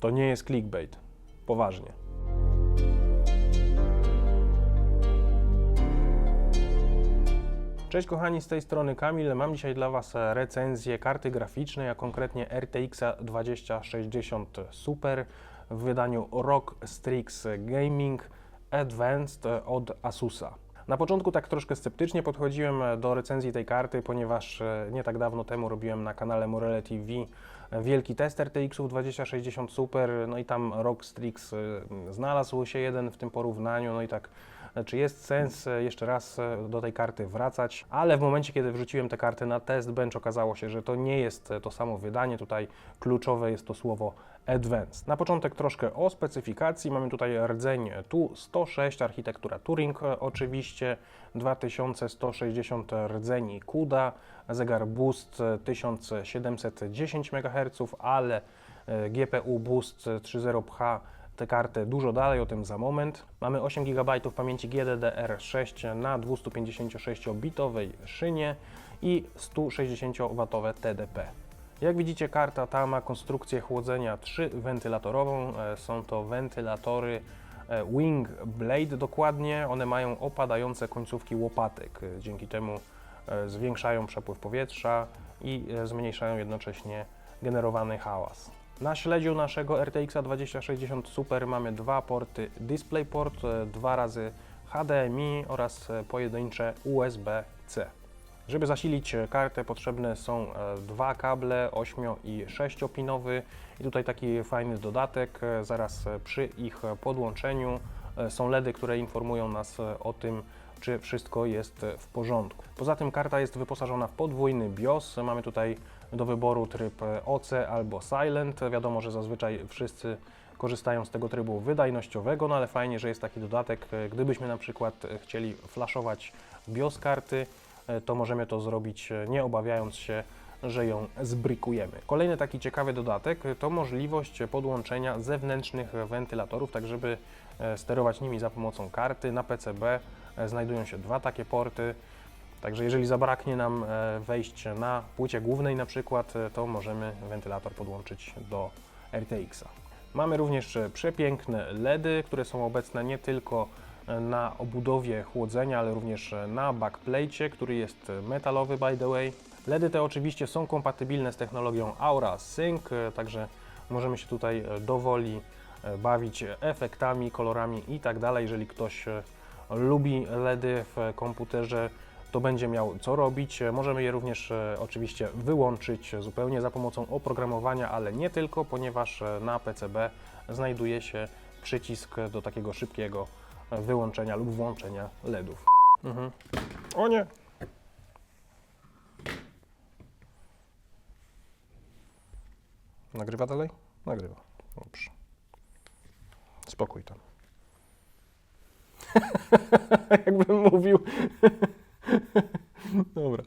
To nie jest clickbait. Poważnie. Cześć kochani, z tej strony Kamil. Mam dzisiaj dla Was recenzję karty graficznej, a konkretnie RTX 2060 Super w wydaniu ROG Strix Gaming Advanced od Asusa. Na początku tak troszkę sceptycznie podchodziłem do recenzji tej karty, ponieważ e, nie tak dawno temu robiłem na kanale Morele TV wielki test RTX-ów 2060 Super, no i tam ROG Strix e, znalazł się jeden w tym porównaniu, no i tak czy jest sens e, jeszcze raz e, do tej karty wracać, ale w momencie, kiedy wrzuciłem tę kartę na test bench, okazało się, że to nie jest e, to samo wydanie. Tutaj kluczowe jest to słowo Advanced. Na początek troszkę o specyfikacji. Mamy tutaj rdzeń tu 106, architektura Turing oczywiście, 2160 rdzeni CUDA, zegar Boost 1710 MHz, ale GPU Boost 3.0 pcha tę kartę dużo dalej, o tym za moment. Mamy 8 GB pamięci GDDR6 na 256-bitowej szynie i 160W TDP. Jak widzicie, karta ta ma konstrukcję chłodzenia 3 wentylatorową. E, Są to wentylatory e, Wing Blade dokładnie. One mają opadające końcówki łopatek. E, Dzięki temu zwiększają przepływ powietrza i zmniejszają jednocześnie generowany hałas. Na śledziu naszego RTX 2060 Super mamy dwa porty DisplayPort, e, dwa razy HDMI oraz e, pojedyncze USB-C. Żeby zasilić e, kartę potrzebne są dwa kable 8 i 6-pinowy i tutaj taki fajny dodatek, zaraz przy ich podłączeniu są LEDy, które informują nas o tym, czy wszystko jest w porządku. Poza tym karta jest wyposażona w podwójny BIOS. Mamy tutaj do wyboru tryb OC albo Silent. Wiadomo, że zazwyczaj wszyscy korzystają z tego trybu wydajnościowego, no ale fajnie, że jest taki dodatek. Gdybyśmy na przykład chcieli flashować BIOS karty, to możemy to zrobić nie obawiając się, że ją zbrykujemy. Kolejny taki ciekawy dodatek to możliwość podłączenia zewnętrznych wentylatorów, tak żeby e, sterować nimi za pomocą karty. Na PCB znajdują się dwa takie porty. Także jeżeli zabraknie nam e, wejść na płycie głównej na przykład, e, to możemy wentylator podłączyć do RTX-a. Mamy również e, przepiękne LEDy, które są obecne nie tylko e, na obudowie chłodzenia, ale również e, na backplate, który jest e, metalowy by the way. LEDy te oczywiście są kompatybilne z technologią Aura Sync, e, także możemy się tutaj e, dowoli e, bawić efektami, kolorami i tak dalej. Jeżeli ktoś e, lubi LEDy w komputerze, to będzie miał co robić. Możemy je również e, oczywiście wyłączyć zupełnie za pomocą oprogramowania, ale nie tylko, ponieważ e, na PCB znajduje się przycisk do takiego szybkiego e, wyłączenia lub włączenia LEDów. Mhm. O nie! Nagrywa dalej? Nagrywa. Dobrze. Spokój tam. Jakbym mówił. Dobra.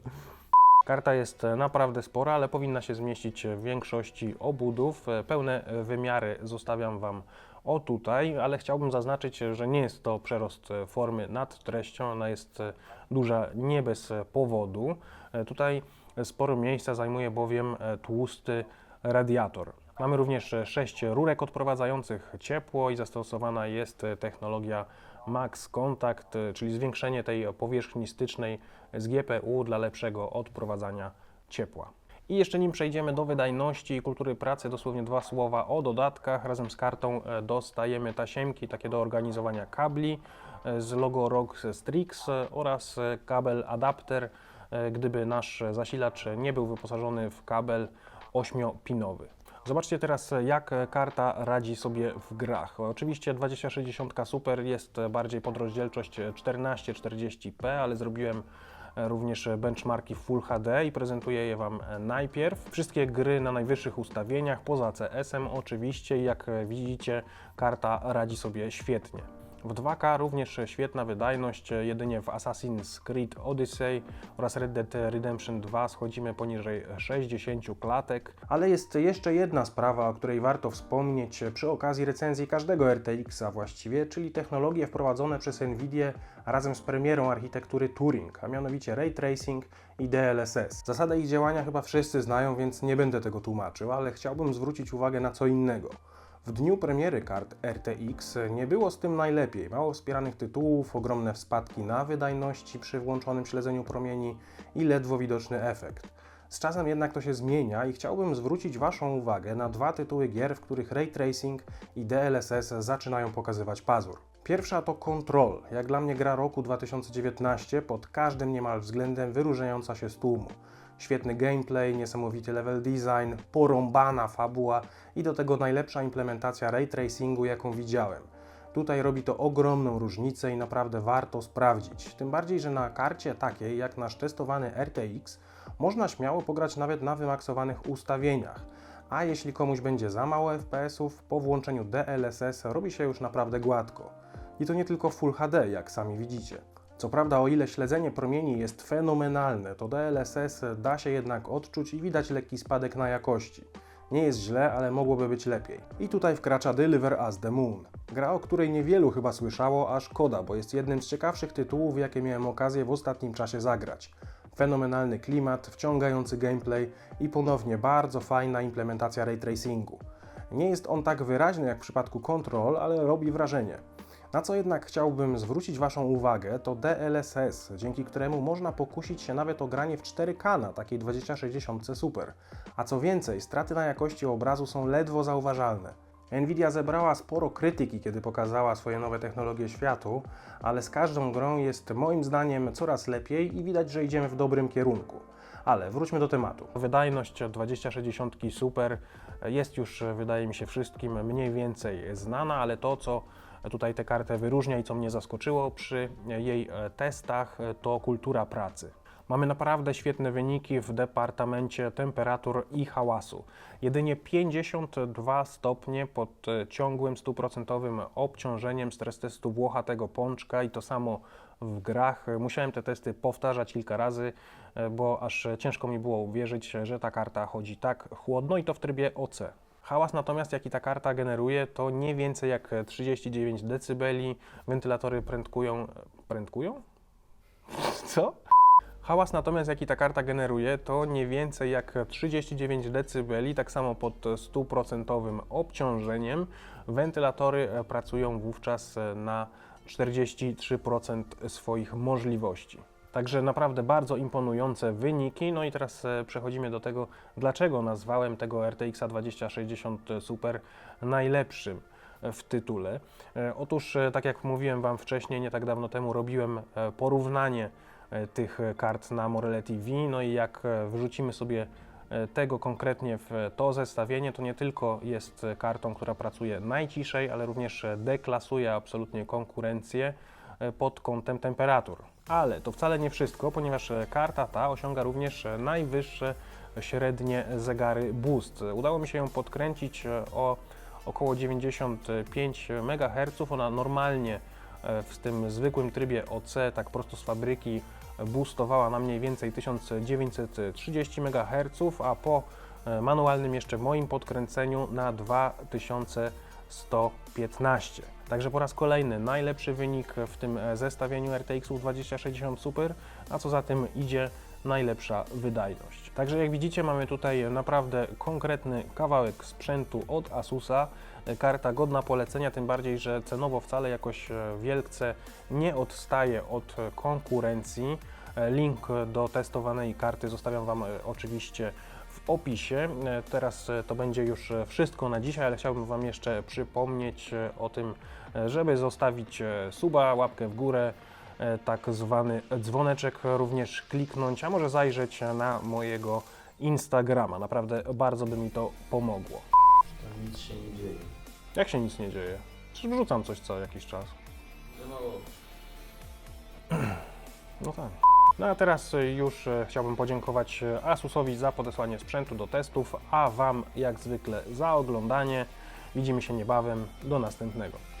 Karta jest naprawdę spora, ale powinna się zmieścić w większości obudów. Pełne wymiary zostawiam Wam o tutaj, ale chciałbym zaznaczyć, że nie jest to przerost formy nad treścią, ona jest duża nie bez powodu. Tutaj sporo miejsca zajmuje bowiem tłusty radiator. Mamy również sześć rurek odprowadzających ciepło i zastosowana jest technologia Max Contact, czyli zwiększenie tej powierzchni stycznej z GPU dla lepszego odprowadzania ciepła. I jeszcze nim przejdziemy do wydajności i kultury pracy, dosłownie dwa słowa o dodatkach. Razem z kartą e, dostajemy tasiemki takie do organizowania kabli e, z logo ROG Strix e, oraz e, kabel adapter, e, gdyby nasz zasilacz nie był wyposażony w kabel 8-pinowy. Zobaczcie teraz, jak karta radzi sobie w grach. Oczywiście 2060 Super jest bardziej pod rozdzielczość 1440p, ale zrobiłem również benchmarki Full HD i prezentuję je Wam najpierw. Wszystkie gry na najwyższych ustawieniach, poza CS-em oczywiście. Jak widzicie, karta radzi sobie świetnie. W 2K również świetna wydajność, jedynie w Assassin's Creed Odyssey oraz Red Dead Redemption 2 schodzimy poniżej 60 klatek. Ale jest jeszcze jedna sprawa, o której warto wspomnieć przy okazji recenzji każdego RTX-a właściwie, czyli technologie wprowadzone przez Nvidia razem z premierą architektury Turing, a mianowicie Ray Tracing i DLSS. Zasadę ich działania chyba wszyscy znają, więc nie będę tego tłumaczył, ale chciałbym zwrócić uwagę na co innego. W dniu premiery kart RTX nie było z tym najlepiej. Mało wspieranych tytułów, ogromne spadki na wydajności przy włączonym śledzeniu promieni i ledwo widoczny efekt. Z czasem jednak to się zmienia i chciałbym zwrócić Waszą uwagę na dwa tytuły gier, w których ray tracing i DLSS zaczynają pokazywać pazur. Pierwsza to Control, jak dla mnie gra roku 2019, pod każdym niemal względem wyróżniająca się z tłumu. Świetny gameplay, niesamowity level design, porąbana fabuła i do tego najlepsza implementacja ray tracingu, jaką widziałem. Tutaj robi to ogromną różnicę i naprawdę warto sprawdzić. Tym bardziej, że na karcie takiej jak nasz testowany RTX można śmiało pograć nawet na wymaksowanych ustawieniach. A jeśli komuś będzie za mało FPS-ów, po włączeniu DLSS robi się już naprawdę gładko. I to nie tylko Full HD, jak sami widzicie. Co prawda, o ile śledzenie promieni jest fenomenalne, to DLSS da się jednak odczuć i widać lekki spadek na jakości. Nie jest źle, ale mogłoby być lepiej. I tutaj wkracza Deliver Us the Moon. Gra, o której niewielu chyba słyszało, a szkoda, bo jest jednym z ciekawszych tytułów, jakie miałem okazję w ostatnim czasie zagrać. Fenomenalny klimat, wciągający gameplay i ponownie bardzo fajna implementacja ray tracingu. Nie jest on tak wyraźny jak w przypadku Control, ale robi wrażenie. Na co jednak chciałbym zwrócić Waszą uwagę, to DLSS, dzięki któremu można pokusić się nawet o granie w 4K na takiej 2060 Super. A co więcej, straty na jakości obrazu są ledwo zauważalne. Nvidia zebrała sporo krytyki, kiedy pokazała swoje nowe technologie światu, ale z każdą grą jest moim zdaniem coraz lepiej i widać, że idziemy w dobrym kierunku. Ale wróćmy do tematu. Wydajność 2060 Super jest już, wydaje mi się, wszystkim mniej więcej znana, ale to, co tutaj tę kartę wyróżnia i co mnie zaskoczyło przy jej e, testach, e, to kultura pracy. Mamy naprawdę świetne wyniki w departamencie temperatur i hałasu. Jedynie 52 stopnie pod e, ciągłym stuprocentowym obciążeniem stres testu włochatego pączka i to samo w grach. Musiałem te testy powtarzać kilka razy, bo aż ciężko mi było uwierzyć, że ta karta chodzi tak chłodno i to w trybie OC. Hałas natomiast, jaki ta karta generuje, to nie więcej jak 39 dB. Wentylatory prędkują. Prędkują? Co? Hałas natomiast, jaki ta karta generuje, to nie więcej jak 39 dB, tak samo pod 100% obciążeniem. Wentylatory e, pracują wówczas e, na 43% swoich możliwości. Także naprawdę bardzo imponujące wyniki. No i teraz e, przechodzimy do tego, dlaczego nazwałem tego RTX 2060 Super najlepszym w tytule. E, Otóż, e, tak jak mówiłem Wam wcześniej, nie tak dawno temu robiłem e, porównanie e, tych kart na Morele TV. No i jak e, wrzucimy sobie e, tego konkretnie w to zestawienie, to nie tylko jest kartą, która pracuje najciszej, ale również e, deklasuje absolutnie konkurencję e, pod kątem temperatur. Ale to wcale nie wszystko, ponieważ e, karta ta osiąga również e, najwyższe średnie zegary boost. Udało mi się ją podkręcić e, o około 95 MHz. Ona normalnie e, w tym zwykłym trybie OC, tak prosto z fabryki, e, boostowała na mniej więcej 1930 MHz, a po e, manualnym jeszcze moim podkręceniu na 2115. Także po raz kolejny najlepszy wynik w tym e, zestawieniu RTX 2060 Super, a co za tym idzie najlepsza wydajność. Także jak widzicie mamy tutaj naprawdę konkretny kawałek sprzętu od Asusa, E, karta godna polecenia, tym bardziej, że cenowo wcale jakoś e, wielce nie odstaje od konkurencji. Link do testowanej karty zostawiam Wam oczywiście w opisie. E, Teraz e, to będzie już e, wszystko na dzisiaj, ale chciałbym Wam jeszcze przypomnieć o tym, żeby zostawić suba, łapkę w górę, tak zwany dzwoneczek również kliknąć, a może zajrzeć na mojego Instagrama. Naprawdę bardzo by mi to pomogło. Tam nic się nie dzieje. Jak się nic nie dzieje? Przecież wrzucam coś co jakiś czas. Za mało. No tak. No a teraz y, już e, chciałbym podziękować e, Asusowi za podesłanie sprzętu do testów, a Wam jak zwykle za oglądanie. Widzimy się niebawem. Do następnego.